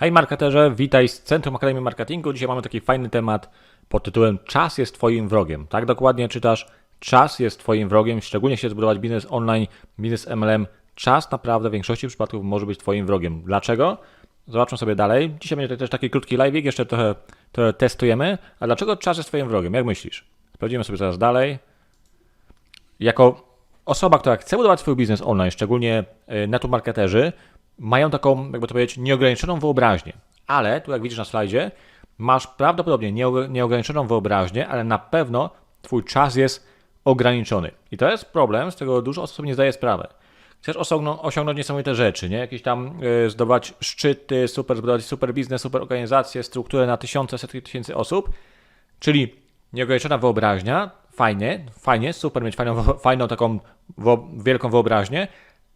Hej marketerze, witaj z Centrum Akademii Marketingu. Dzisiaj mamy taki fajny temat pod tytułem Czas jest Twoim wrogiem. Tak dokładnie czytasz, czas jest Twoim wrogiem, szczególnie chcesz zbudować biznes online, biznes MLM. Czas naprawdę w większości przypadków może być Twoim wrogiem. Dlaczego? Zobaczmy sobie dalej. Dzisiaj będzie też taki krótki live, jeszcze trochę, trochę testujemy. A dlaczego czas jest Twoim wrogiem? Jak myślisz? Sprawdzimy sobie zaraz dalej. Jako osoba, która chce budować swój biznes online, szczególnie y, network marketerzy, mają taką, jakby to powiedzieć, nieograniczoną wyobraźnię. Ale tu, jak widzisz na slajdzie, masz prawdopodobnie nieog- nieograniczoną wyobraźnię, ale na pewno Twój czas jest ograniczony. I to jest problem, z tego dużo osób nie zdaje sprawy. Chcesz osiągnąć, niesamowite rzeczy, nie? Jakieś tam y, zdobywać szczyty, super, zbudować super biznes, super organizację, strukturę na tysiące, setki tysięcy osób, czyli nieograniczona wyobraźnia, fajnie, fajnie, super mieć fajną, fajną taką wo- wielką wyobraźnię,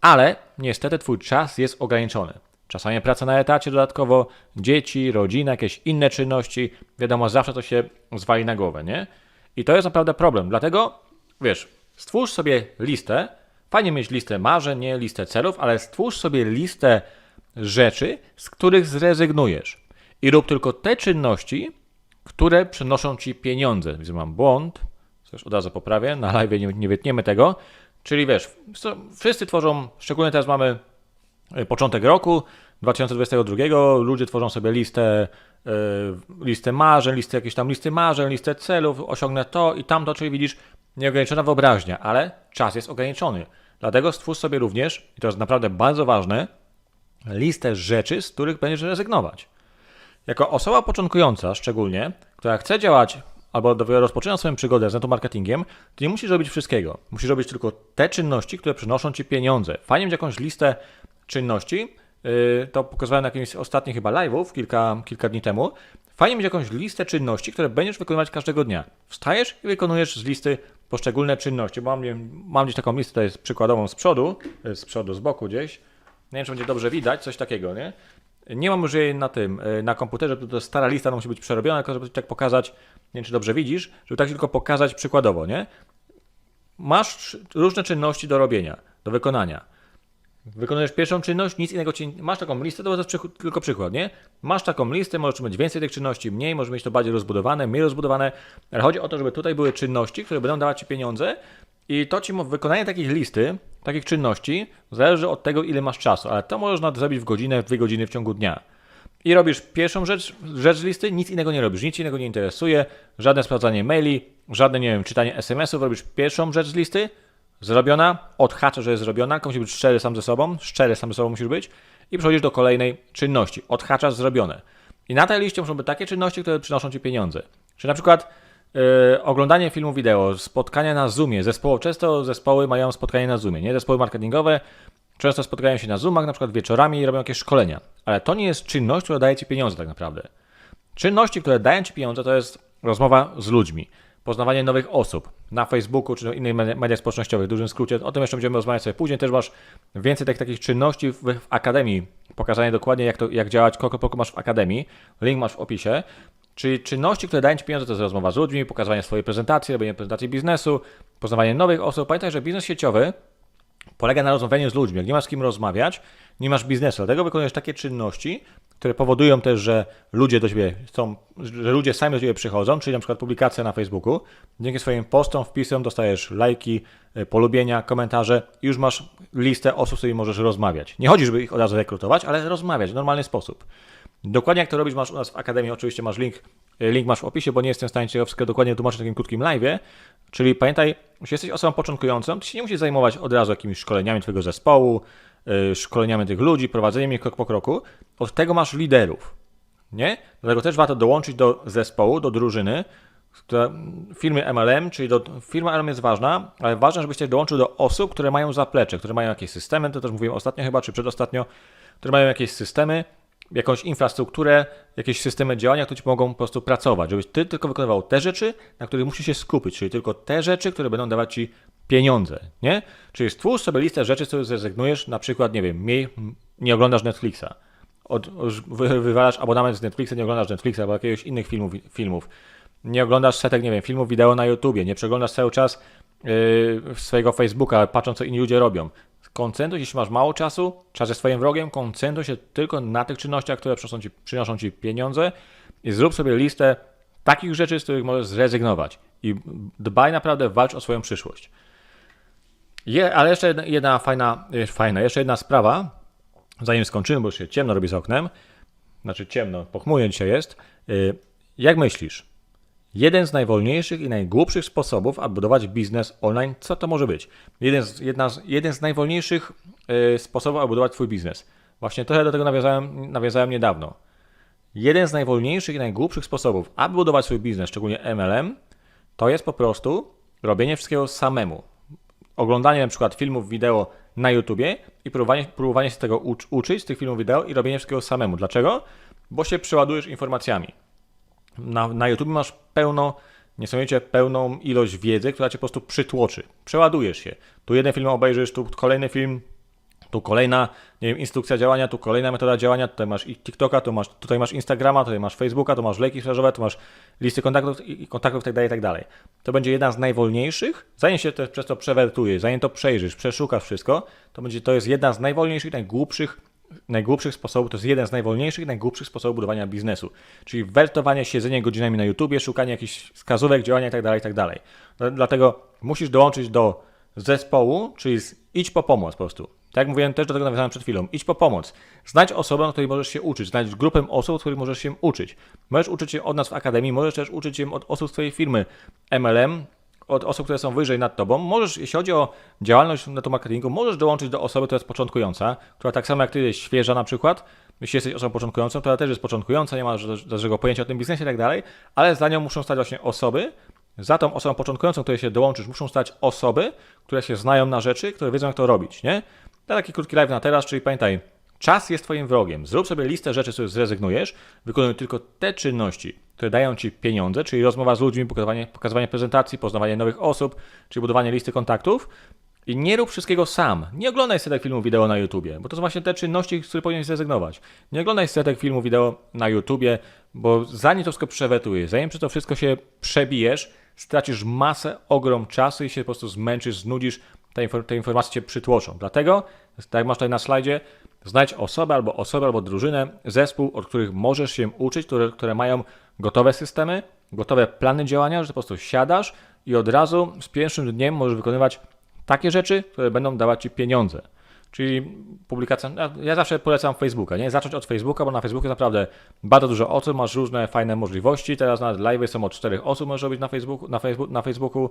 ale niestety twój czas jest ograniczony. Czasami praca na etacie dodatkowo, dzieci, rodzina, jakieś inne czynności, wiadomo, zawsze to się zwali na głowę, nie? I to jest naprawdę problem. Dlatego, wiesz, stwórz sobie listę, fajnie mieć listę marzeń, nie listę celów, ale stwórz sobie listę rzeczy, z których zrezygnujesz. I rób tylko te czynności, które przynoszą ci pieniądze. Widzę, mam błąd, coś od razu poprawię, na live nie, nie wytniemy tego. Czyli wiesz, wszyscy tworzą, szczególnie teraz mamy e, początek roku 2022, ludzie tworzą sobie listę, e, listę marzeń, listę jakieś tam listy marzeń, listę celów, osiągnę to i tamto, czyli widzisz nieograniczona wyobraźnia, ale czas jest ograniczony. Dlatego stwórz sobie również, i to jest naprawdę bardzo ważne, listę rzeczy, z których będziesz rezygnować. Jako osoba początkująca, szczególnie, która chce działać albo dopiero rozpoczyna swoją przygodę z marketingiem, to nie musisz robić wszystkiego. Musisz robić tylko te czynności, które przynoszą ci pieniądze. Fajnie mieć jakąś listę czynności. yy, To pokazywałem na jakimś z ostatnich chyba live'ów kilka, kilka dni temu. Fajnie mieć jakąś listę czynności, które będziesz wykonywać każdego dnia. Wstajesz i wykonujesz z listy poszczególne czynności. Mam, mam gdzieś taką listę tutaj z przykładową z przodu, yy, z przodu, z boku gdzieś. Nie wiem, czy będzie dobrze widać, coś takiego, nie? Nie mam już jej na tym, y, na komputerze, to stara lista, musi być przerobiona, tylko żeby tak pokazać, nie wiem czy dobrze widzisz, żeby tak tylko pokazać przykładowo, nie? Masz różne czynności do robienia, do wykonania. Wykonujesz pierwszą czynność, nic innego ci. Masz taką listę, to jest tylko przykład, nie? Masz taką listę, możesz mieć więcej tych czynności, mniej, możesz mieć to bardziej rozbudowane, mniej rozbudowane, ale chodzi o to, żeby tutaj były czynności, które będą dawać ci pieniądze i to ci wykonanie takich listy, takich czynności zależy od tego, ile masz czasu, ale to nawet zrobić w godzinę, w dwie godziny w ciągu dnia. I robisz pierwszą rzecz, rzecz z listy, nic innego nie robisz, nic innego nie interesuje, żadne sprawdzanie maili, żadne, nie wiem, czytanie SMS-ów, robisz pierwszą rzecz z listy, zrobiona, odhaczasz, że jest zrobiona, musisz być szczery sam ze sobą, szczery sam ze sobą musisz być i przechodzisz do kolejnej czynności, odhaczasz zrobione. I na tej liście muszą być takie czynności, które przynoszą Ci pieniądze. Czyli na przykład yy, oglądanie filmu wideo, spotkania na Zoomie, zespoły, często zespoły mają spotkanie na Zoomie, nie? Zespoły marketingowe często spotkają się na Zoomach, na przykład wieczorami i robią jakieś szkolenia. Ale to nie jest czynność, która daje Ci pieniądze tak naprawdę. Czynności, które dają Ci pieniądze, to jest rozmowa z ludźmi, poznawanie nowych osób na Facebooku czy innych media- mediach społecznościowych, w dużym skrócie. O tym jeszcze będziemy rozmawiać sobie później. Też masz więcej tak, takich czynności w, w Akademii, pokazanie dokładnie jak, to, jak działać, kogo kogo masz w Akademii. Link masz w opisie. Czyli czynności, które dają Ci pieniądze, to jest rozmowa z ludźmi, pokazywanie swojej prezentacji, robienie prezentacji biznesu, poznawanie nowych osób. Pamiętaj, że biznes sieciowy polega na rozmawianiu z ludźmi. Jak nie masz z kim rozmawiać, nie masz biznesu. Dlatego wykonujesz takie czynności, które powodują też, że ludzie do ciebie chcą, że ludzie sami do ciebie przychodzą, czyli na przykład publikacja na Facebooku. Dzięki swoim postom, wpisom dostajesz lajki, y, polubienia, komentarze i już masz listę osób, z którymi możesz rozmawiać. Nie chodzi, żeby ich od razu rekrutować, ale rozmawiać w normalny sposób. Dokładnie jak to robić masz u nas w Akademii, oczywiście masz link, y, link masz w opisie, bo nie jestem w stanie Ci go wszystkiego dokładnie tłumaczyć w takim krótkim live'ie. Czyli pamiętaj, jeśli jesteś osobą początkującą, to się nie musisz zajmować od razu jakimiś szkoleniami Twojego zespołu, y, szkoleniami tych ludzi, prowadzeniem ich krok po kroku. Od tego masz liderów, nie? Dlatego też warto dołączyć do zespołu, do drużyny, która, firmy MLM, czyli do, firma MLM jest ważna, ale ważne, żebyś też dołączył do osób, które mają zaplecze, które mają jakieś systemy, to też mówiłem ostatnio chyba, czy przedostatnio, które mają jakieś systemy, jakąś infrastrukturę, jakieś systemy działania, które ci pomogą po prostu pracować, żebyś ty tylko wykonywał te rzeczy, na których musisz się skupić, czyli tylko te rzeczy, które będą dawać ci pieniądze, nie? Czyli stwórz sobie listę rzeczy, z których zrezygnujesz, na przykład, nie wiem, nie oglądasz Netflixa, od, wy- wywalasz abonament z Netflixa, nie oglądasz Netflixa albo jakiegoś innych filmów, filmów. Nie oglądasz setek, nie wiem, filmów wideo na YouTubie, nie przeglądasz cały czas yy, swojego Facebooka, patrząc co inni ludzie robią. Koncentruj, jeśli masz mało czasu, czas jest twoim wrogiem, koncentruj się tylko na tych czynnościach, które przynoszą ci, przynoszą ci pieniądze i zrób sobie listę takich rzeczy, z których możesz zrezygnować. I dbaj naprawdę, walcz o swoją przyszłość. Je, ale jeszcze jedna, jedna fajna, e, fajna, jeszcze jedna sprawa, zanim skończymy, bo już się ciemno robi za oknem, znaczy ciemno, pochmurnie dzisiaj jest. Y, Jak myślisz, jeden z najwolniejszych i najgłupszych sposobów, aby budować biznes online, co to może być? Jeden z, jedna jeden z najwolniejszych y, sposobów, aby budować Twój biznes. Właśnie trochę do tego nawiązałem, nawiązałem niedawno. Jeden z najwolniejszych i najgłupszych sposobów, aby budować swój biznes, szczególnie MLM, to jest po prostu robienie wszystkiego samemu. Oglądanie na przykład filmów wideo na YouTubie i próbowanie, próbowanie się tego ucz, uczyć z tych filmów wideo i robienie wszystkiego samemu. Dlaczego? Bo się przeładujesz informacjami. Na, na YouTube masz pełno, niesamowicie pełną ilość wiedzy, która cię po prostu przytłoczy. Przeładujesz się. Tu jeden film obejrzysz, tu kolejny film, tu kolejna, nie wiem, instrukcja działania, tu kolejna metoda działania, tutaj masz TikToka, tu masz, tutaj masz Instagrama, tutaj masz Facebooka, tu masz lejki sprzedażowe, tu masz listy kontaktów i kontaktów itd., itd. To będzie jedna z najwolniejszych, zanim się też przez to przewertujesz, zanim to przejrzysz, przeszukasz wszystko, to będzie to jest jedna z najwolniejszych, najgłupszych najgłupszych sposobów, to jest jeden z najwolniejszych, najgłupszych sposobów budowania biznesu. Czyli wertowanie, siedzenie godzinami na YouTubie, szukanie jakichś wskazówek, działania itd., itd. Dla- Dlatego musisz dołączyć do zespołu, czyli idź po pomoc po prostu. Tak jak mówiłem, też do tego nawiązałem przed chwilą. Idź po pomoc. Znajdź osobę, od której możesz się uczyć. Znajdź grupę osób, od których możesz się uczyć. Możesz uczyć się od nas w akademii, możesz też uczyć się od osób z twojej firmy MLM, od osób, które są wyżej nad tobą. Możesz, jeśli chodzi o działalność na marketingu, możesz dołączyć do osoby, która jest początkująca, która tak samo jak ty jest świeża na przykład, jeśli jesteś osobą początkującą, która też jest początkująca, nie ma ża- żadnego pojęcia o tym biznesie i tak dalej, ale za nią muszą stać właśnie osoby, za tą osobą początkującą, której się dołączysz, muszą stać osoby, które się znają na rzeczy, które wiedzą jak to robić, nie? To taki krótki live na teraz, czyli pamiętaj, Czas jest Twoim wrogiem. Zrób sobie listę rzeczy, z których zrezygnujesz. Wykonuj tylko te czynności, które dają Ci pieniądze, czyli rozmowa z ludźmi, pokazywanie, pokazywanie prezentacji, poznawanie nowych osób, czyli budowanie listy kontaktów. I nie rób wszystkiego sam. Nie oglądaj setek filmów wideo na YouTubie, bo to są właśnie te czynności, z których powinieneś zrezygnować. Nie oglądaj setek filmów wideo na YouTubie, bo zanim to wszystko przewetujesz, zanim przez to wszystko się przebijesz, stracisz masę, ogrom czasu i się po prostu zmęczysz, znudzisz, te, infor- te informacje cię przytłoczą. Dlatego, tak jak masz tutaj na slajdzie, znajdź osobę albo osobę albo drużynę, zespół, od których możesz się uczyć, które, które mają gotowe systemy, gotowe plany działania, że po prostu siadasz i od razu z pierwszym dniem możesz wykonywać takie rzeczy, które będą dawać Ci pieniądze. Czyli publikacja, ja- zawsze polecam Facebooka, nie? Zacząć od Facebooka, bo na Facebooku naprawdę bardzo dużo osób, masz różne fajne możliwości, teraz nawet live'y są od czterech osób, możesz robić na Facebooku, na, Facebook, na Facebooku,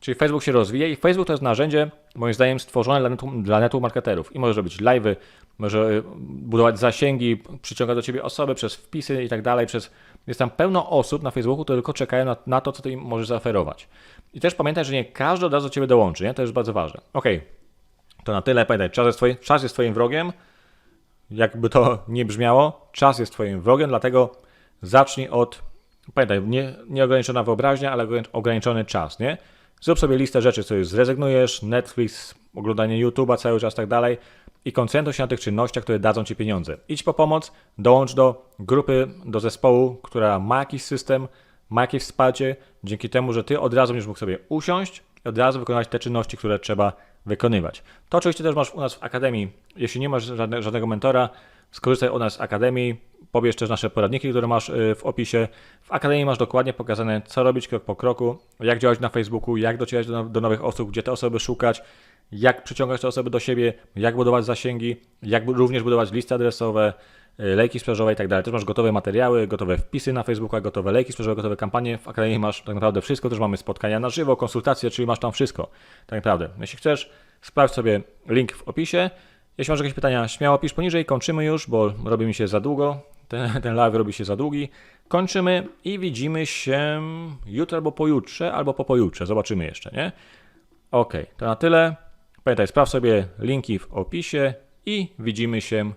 czyli Facebook się rozwija i Facebook to jest narzędzie, moim zdaniem, stworzone dla, netu, dla network marketerów i możesz robić live'y, może y, budować zasięgi, przyciągać do Ciebie osoby przez wpisy i tak dalej, przez, jest tam pełno osób na Facebooku, które tylko czekają na, na to, co Ty im możesz zaoferować. I też pamiętaj, że nie każdy od razu do Ciebie dołączy, nie? To jest bardzo ważne. Okej, to na tyle. Pamiętaj, czas jest, twoim, czas jest Twoim wrogiem. Jakby to nie brzmiało, czas jest Twoim wrogiem, dlatego zacznij od. Pamiętaj, nie, nieograniczona wyobraźnia, ale ogranicz- ograniczony czas, nie? Zrób sobie listę rzeczy, z których zrezygnujesz, Netflix, oglądanie YouTube'a cały czas, tak dalej i koncentruj się na tych czynnościach, które dadzą Ci pieniądze. Idź po pomoc, dołącz do grupy, do zespołu, która ma jakiś system, ma jakieś wsparcie, dzięki temu, że Ty od razu będziesz mógł sobie usiąść i od razu wykonywać te czynności, które trzeba wykonywać. To oczywiście też masz u nas w Akademii. Jeśli nie masz żadne, żadnego mentora, skorzystaj od nas z Akademii, pobierz też nasze poradniki, które masz y, w opisie. W Akademii masz dokładnie pokazane, co robić krok po kroku, jak działać na Facebooku, jak docierać do, do nowych osób, gdzie te osoby szukać, jak przyciągać te osoby do siebie, jak budować zasięgi, jak również budować listy adresowe, y, lejki sprzedażowe i tak dalej. Też masz gotowe materiały, gotowe wpisy na Facebooka, gotowe lejki sprzedażowe, gotowe kampanie. W Akademii masz tak naprawdę wszystko, też mamy spotkania na żywo, konsultacje, czyli masz tam wszystko. Tak naprawdę. Jeśli chcesz, sprawdź sobie link w opisie. Jeśli masz jakieś pytania, śmiało pisz poniżej. Kończymy już, bo robi mi się za długo. Ten, ten live robi się za długi. Kończymy i widzimy się jutro albo pojutrze, albo po pojutrze. Zobaczymy jeszcze, nie? Ok, to na tyle. Pamiętaj, sprawdź sobie linki w opisie i widzimy się